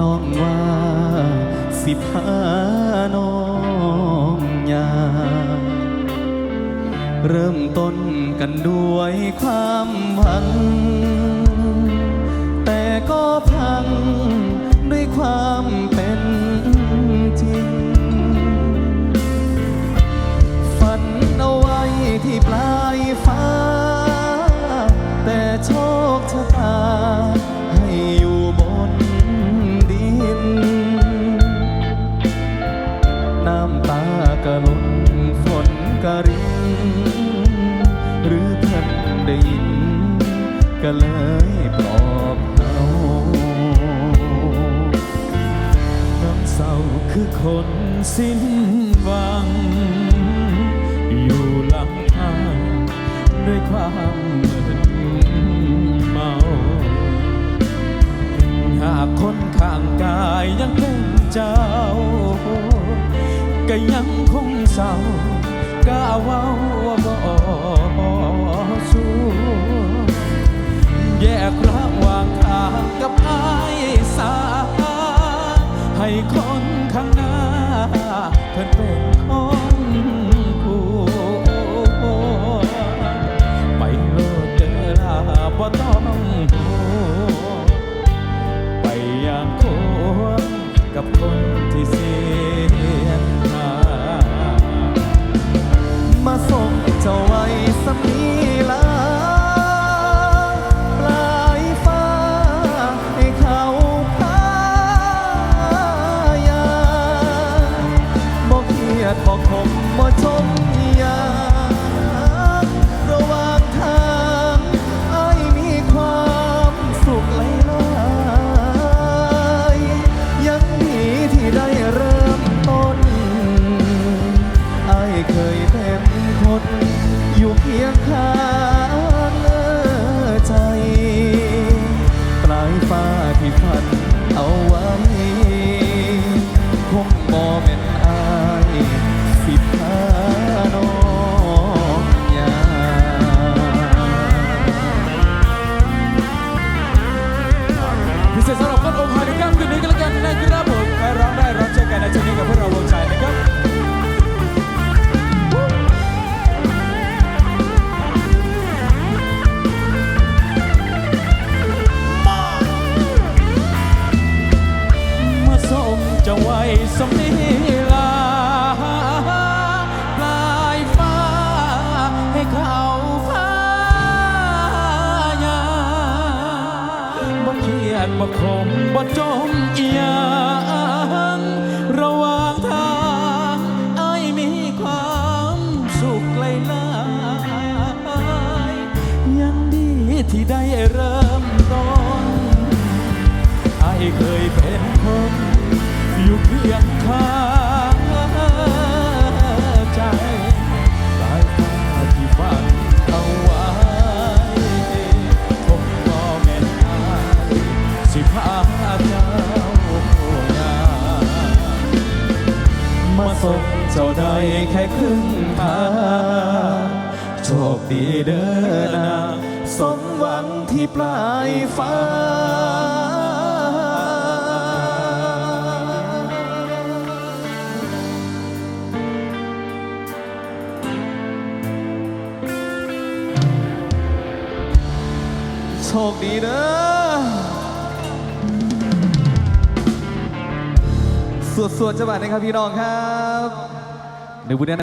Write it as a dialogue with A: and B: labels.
A: น้องว่าสิพาน้องยาเริ่มต้นกันด้วยความหวัง คือคนสิ้นหวัง อยู่ลำพังด้วยความมึนเมา หากคนข้างกายยังเป็นเจ้า ก็ยังคงเศร้าก้าวเว้าว่าบ่สู้ เพิ่นเป็นคนผู้ไปโลดเดอลาบ่ต้องห่วงไปอย่างควรกับคนที่เสียหามาส่งเจ้าไว้สำ
B: นี เครียด มบ่จมเอียงระหว่างทางไอ้มีความสุขไกลลายยังดีที่ได้เริ่มต้นไอ้เคยเป็น ส่งเจ้าได้แค่ครึ่งทางโชคดีเด้อนา
A: สมหวังที่ปลายฟ้า โชคดีเด้อ สวดๆจังหวะนะครับพี่น้องครับในวันนี้